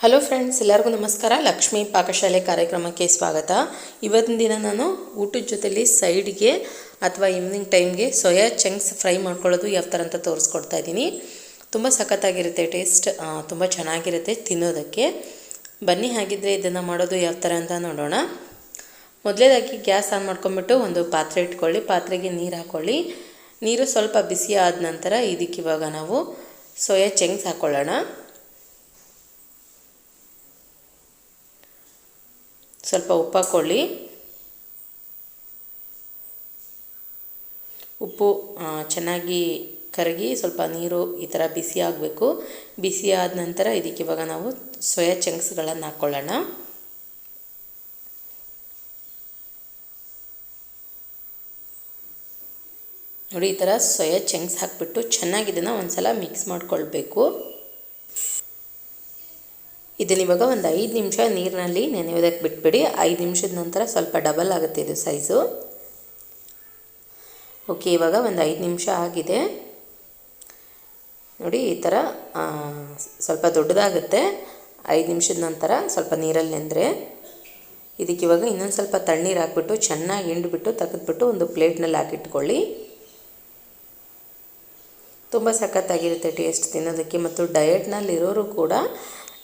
Hello friends ಎಲ್ಲರಿಗೂ ನಮಸ್ಕಾರ. ಲಕ್ಷ್ಮೀ ಪಾಕಶಾಲೆ ಕಾರ್ಯಕ್ರಮಕ್ಕೆ ಸ್ವಾಗತ. ಇವತ್ತಿನ ದಿನ ನಾನು ಊಟದ ಜೊತೆಲಿ ಸೈಡ್ಗೆ ಅಥವಾ ಈವ್ನಿಂಗ್ ಟೈಮ್ಗೆ ಸೋಯಾ ಚಂಕ್ಸ್ ಫ್ರೈ ಮಾಡ್ಕೊಳ್ಳೋದು ಯಾವ ಥರ ಅಂತ ತೋರಿಸ್ಕೊಡ್ತಾ ಇದ್ದೀನಿ. ತುಂಬ ಸಖತ್ತಾಗಿರುತ್ತೆ ಟೇಸ್ಟ್ ತುಂಬ ಚೆನ್ನಾಗಿರುತ್ತೆ ತಿನ್ನೋದಕ್ಕೆ. ಬನ್ನಿ, ಹಾಗಿದ್ರೆ ಇದನ್ನು ಮಾಡೋದು ಯಾವ ಥರ ಅಂತ ನೋಡೋಣ. ಮೊದಲೇದಾಗಿ ಗ್ಯಾಸ್ ಆನ್ ಮಾಡ್ಕೊಂಬಿಟ್ಟು ಒಂದು ಪಾತ್ರೆ ಇಟ್ಕೊಳ್ಳಿ. ಪಾತ್ರೆಗೆ ನೀರು ಹಾಕ್ಕೊಳ್ಳಿ ನೀರು ಸ್ವಲ್ಪ ಬಿಸಿ ಆದ ನಂತರ ಇದಕ್ಕೆ ಇವಾಗ ನಾವು ಸೋಯಾ ಚಂಕ್ಸ್ ಹಾಕ್ಕೊಳ್ಳೋಣ ಸ್ವಲ್ಪ ಉಪ್ಪು ಹಾಕ್ಕೊಳ್ಳಿ ಉಪ್ಪು ಚೆನ್ನಾಗಿ ಕರಗಿ ಸ್ವಲ್ಪ ನೀರು ಈ ಥರ ಬಿಸಿ ಆಗಬೇಕು. ಬಿಸಿ ಆದ ನಂತರ ಇದಕ್ಕೆ ಇವಾಗ ನಾವು ಸೋಯಾ ಚಂಕ್ಸ್ಗಳನ್ನು ಹಾಕ್ಕೊಳ್ಳೋಣ ನೋಡಿ ಈ ಥರ ಸೋಯಾ ಚಂಕ್ಸ್ ಹಾಕಿಬಿಟ್ಟು ಚೆನ್ನಾಗಿ ಇದನ್ನು ಒಂದು ಸಲ ಮಿಕ್ಸ್ ಮಾಡ್ಕೊಳ್ಬೇಕು. ಇದನ್ನ ಇವಾಗ ಒಂದು ಐದು ನಿಮಿಷ ನೀರಿನಲ್ಲಿ ನೆನೆಯೋದಕ್ಕೆ ಬಿಟ್ಬಿಡಿ. ಐದು ನಿಮಿಷದ ನಂತರ ಸ್ವಲ್ಪ ಡಬಲ್ ಆಗುತ್ತೆ ಇದು ಸೈಜು ಓಕೆ ಇವಾಗ ಒಂದು ಐದು ನಿಮಿಷ ಆಗಿದೆ. ನೋಡಿ, ಈ ಥರ ಸ್ವಲ್ಪ ದೊಡ್ಡದಾಗುತ್ತೆ. ಐದು ನಿಮಿಷದ ನಂತರ ಸ್ವಲ್ಪ ನೀರಲ್ಲಿ ನೆಂದರೆ ಇದಕ್ಕೆ ಇವಾಗ ಇನ್ನೊಂದು ಸ್ವಲ್ಪ ತಣ್ಣೀರು ಹಾಕ್ಬಿಟ್ಟು ಚೆನ್ನಾಗಿ ಹಿಂಡ್ಬಿಟ್ಟು, ತೆಗೆದ್ಬಿಟ್ಟು ಒಂದು ಪ್ಲೇಟ್ನಲ್ಲಿ ಹಾಕಿಟ್ಕೊಳ್ಳಿ. ತುಂಬ ಸಖತ್ತಾಗಿರುತ್ತೆ ಟೇಸ್ಟ್ ತಿನ್ನೋದಕ್ಕೆ ಮತ್ತು ಡಯಟ್ನಲ್ಲಿರೋರು ಕೂಡ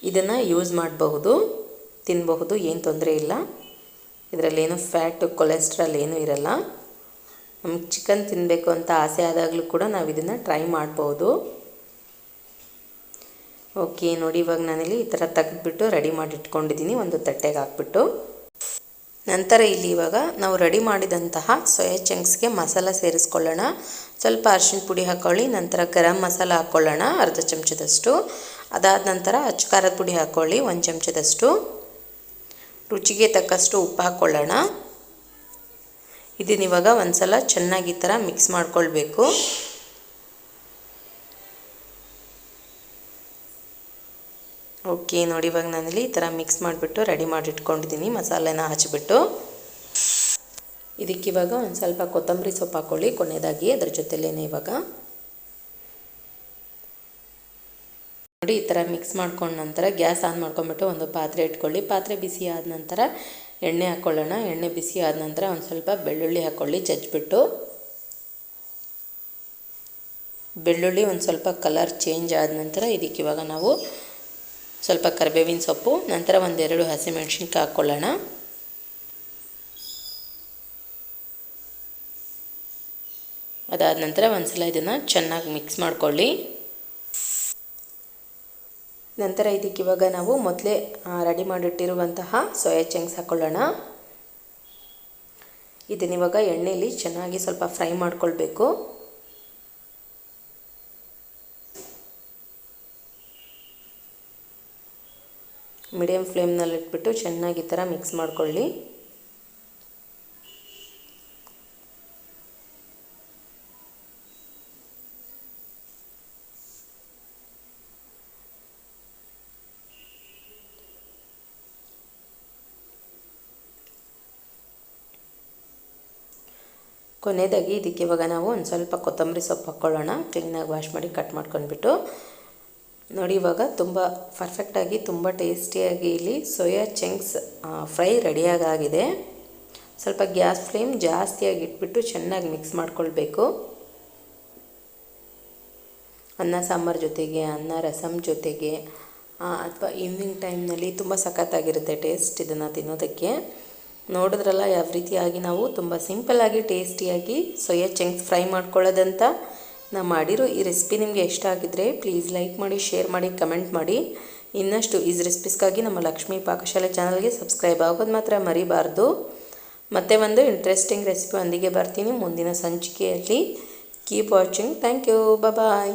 ಇದನ್ನು ಯೂಸ್ ಮಾಡಬಹುದು ತಿನ್ನಬಹುದು ಏನು ತೊಂದರೆ ಇಲ್ಲ. ಇದರಲ್ಲೇನು ಫ್ಯಾಟು ಕೊಲೆಸ್ಟ್ರಾಲ್ ಏನೂ ಇರಲ್ಲ. ನಮ್ಗೆ ಚಿಕನ್ ತಿನ್ನಬೇಕು ಅಂತ ಆಸೆ ಆದಾಗಲೂ ಕೂಡ ನಾವು ಇದನ್ನು ಟ್ರೈ ಮಾಡ್ಬೋದು ಓಕೆ ನೋಡಿ ಇವಾಗ ನಾನಿಲ್ಲಿ ಈ ಥರ ತೆಗೆದ್ಬಿಟ್ಟು ರೆಡಿ ಮಾಡಿ ಇಟ್ಕೊಂಡಿದ್ದೀನಿ ಒಂದು ತಟ್ಟೆಗೆ ಹಾಕ್ಬಿಟ್ಟು. ನಂತರ ಇಲ್ಲಿ ಇವಾಗ ನಾವು ರೆಡಿ ಮಾಡಿದಂತಹ ಸೋಯಾ ಚಂಕ್ಸ್ಗೆ ಮಸಾಲ ಸೇರಿಸ್ಕೊಳ್ಳೋಣ. ಸ್ವಲ್ಪ ಅರಿಶಿನ ಪುಡಿ ಹಾಕ್ಕೊಳ್ಳಿ ನಂತರ ಗರಂ ಮಸಾಲ ಹಾಕ್ಕೊಳ್ಳೋಣ ಅರ್ಧ ಚಮಚದಷ್ಟು. ಅದಾದ ನಂತರ ಅಚ್ಚಕಾರದ ಪುಡಿ ಹಾಕ್ಕೊಳ್ಳಿ ಒಂದು ಚಮಚದಷ್ಟು. ರುಚಿಗೆ ತಕ್ಕಷ್ಟು ಉಪ್ಪು ಹಾಕ್ಕೊಳ್ಳೋಣ ಇದನ್ನ ಇವಾಗ ಒಂದು ಸಲ ಚೆನ್ನಾಗಿ ಈ ಥರ ಮಿಕ್ಸ್ ಮಾಡ್ಕೊಳ್ಬೇಕು. ಓಕೆ ನೋಡಿ ಇವಾಗ ನಾನಿಲ್ಲಿ ಈ ಥರ ಮಿಕ್ಸ್ ಮಾಡಿಬಿಟ್ಟು ರೆಡಿ ಮಾಡಿ ಇಟ್ಕೊಂಡಿದ್ದೀನಿ ಮಸಾಲೆನ ಹಚ್ಚಿಬಿಟ್ಟು ಇದಕ್ಕಿವಾಗ ಒಂದು ಸ್ವಲ್ಪ ಕೊತ್ತಂಬರಿ ಸೊಪ್ಪು ಹಾಕ್ಕೊಳ್ಳಿ ಕೊನೆಯದಾಗಿ ಅದ್ರ ಜೊತೆಲೇ ಇವಾಗ ನೋಡಿ, ಈ ಥರ ಮಿಕ್ಸ್ ಮಾಡ್ಕೊಂಡ ನಂತರ ಗ್ಯಾಸ್ ಆನ್ ಮಾಡ್ಕೊಂಬಿಟ್ಟು ಒಂದು ಪಾತ್ರೆ ಇಟ್ಕೊಳ್ಳಿ. ಪಾತ್ರೆ ಬಿಸಿ ಆದ ನಂತರ ಎಣ್ಣೆ ಹಾಕ್ಕೊಳ್ಳೋಣ ಎಣ್ಣೆ ಬಿಸಿ ಆದ ನಂತರ ಒಂದು ಸ್ವಲ್ಪ ಬೆಳ್ಳುಳ್ಳಿ ಹಾಕ್ಕೊಳ್ಳಿ ಜಜ್ಜಿಬಿಟ್ಟು ಬೆಳ್ಳುಳ್ಳಿ ಒಂದು ಸ್ವಲ್ಪ ಕಲರ್ ಚೇಂಜ್ ಆದ ನಂತರ ಇದಕ್ಕೆ ಇವಾಗ ನಾವು ಸ್ವಲ್ಪ ಕರಿಬೇವಿನ ಸೊಪ್ಪು, ನಂತರ ಒಂದೆರಡು ಹಸಿಮೆಣ್ಸಿನ್ಕಾಯಿ ಹಾಕ್ಕೊಳ್ಳೋಣ ಅದಾದ ನಂತರ ಒಂದು ಸಲ ಇದನ್ನು ಚೆನ್ನಾಗಿ ಮಿಕ್ಸ್ ಮಾಡ್ಕೊಳ್ಳಿ. ನಂತರ ಇದಕ್ಕೆ ಇವಾಗ ನಾವು ಮೊದಲೇ ರೆಡಿ ಮಾಡಿಟ್ಟಿರುವಂತಹ ಸೋಯಾ ಚಂಕ್ಸ್ ಹಾಕ್ಕೊಳ್ಳೋಣ ಇದನ್ನಿವಾಗ ಎಣ್ಣೆಯಲ್ಲಿ ಚೆನ್ನಾಗಿ ಸ್ವಲ್ಪ ಫ್ರೈ ಮಾಡ್ಕೊಳ್ಬೇಕು. ಮೀಡಿಯಮ್ ಫ್ಲೇಮ್ನಲ್ಲಿಟ್ಬಿಟ್ಟು ಚೆನ್ನಾಗಿ ಈ ಥರ ಮಿಕ್ಸ್ ಮಾಡ್ಕೊಳ್ಳಿ. ಕೊನೆಯದಾಗಿ ಇದಕ್ಕೆ ಇವಾಗ ನಾವು ಒಂದು ಸ್ವಲ್ಪ ಕೊತ್ತಂಬರಿ ಸೊಪ್ಪು ಹಾಕ್ಕೊಳ್ಳೋಣ ಕ್ಲೀನಾಗಿ ವಾಶ್ ಮಾಡಿ ಕಟ್ ಮಾಡ್ಕೊಂಡ್ಬಿಟ್ಟು. ನೋಡಿ ಇವಾಗ ತುಂಬ ಪರ್ಫೆಕ್ಟಾಗಿ ತುಂಬ ಟೇಸ್ಟಿಯಾಗಿ ಇಲ್ಲಿ ಸೋಯಾ ಚಂಕ್ಸ್ ಫ್ರೈ ರೆಡಿಯಾಗಾಗಿದೆ ಸ್ವಲ್ಪ ಗ್ಯಾಸ್ ಫ್ಲೇಮ್ ಜಾಸ್ತಿಯಾಗಿ ಇಟ್ಬಿಟ್ಟು ಚೆನ್ನಾಗಿ ಮಿಕ್ಸ್ ಮಾಡ್ಕೊಳ್ಬೇಕು. ಅನ್ನ, ಸಾಂಬಾರು ಜೊತೆಗೆ, ಅನ್ನ ರಸಮ್ ಜೊತೆಗೆ ಅಥವಾ ಈವ್ನಿಂಗ್ ಟೈಮ್ನಲ್ಲಿ ತುಂಬ ಸಖತ್ತಾಗಿರುತ್ತೆ ಟೇಸ್ಟ್ ಇದನ್ನು ತಿನ್ನೋದಕ್ಕೆ. ನೋಡಿದ್ರಲ್ಲ, ಯಾವ ರೀತಿಯಾಗಿ ನಾವು ತುಂಬ ಸಿಂಪಲ್ಲಾಗಿ ಟೇಸ್ಟಿಯಾಗಿ ಸೊಯಾ ಚಂಕ್ಸ್ ಫ್ರೈ ಮಾಡ್ಕೊಳ್ಳೋದಂತ ನಾ ಮಾಡಿರೋ ಈ ರೆಸಿಪಿ ನಿಮಗೆ ಇಷ್ಟ ಆಗಿದ್ದರೆ ಪ್ಲೀಸ್ ಲೈಕ್ ಮಾಡಿ ಶೇರ್ ಮಾಡಿ ಕಮೆಂಟ್ ಮಾಡಿ. ಇನ್ನಷ್ಟು ಈಸ್ ರೆಸಿಪೀಸ್ಗಾಗಿ ನಮ್ಮ ಲಕ್ಷ್ಮೀ ಪಾಕಶಾಲೆ ಚಾನಲ್ಗೆ ಸಬ್ಸ್ಕ್ರೈಬ್ ಆಗೋದು ಮಾತ್ರ ಮರಿಬಾರ್ದು. ಮತ್ತೆ ಒಂದು ಇಂಟ್ರೆಸ್ಟಿಂಗ್ ರೆಸಿಪಿ ಒಂದಿಗೆ ಬರ್ತೀನಿ ಮುಂದಿನ ಸಂಚಿಕೆಯಲ್ಲಿ. Keep watching thank you bye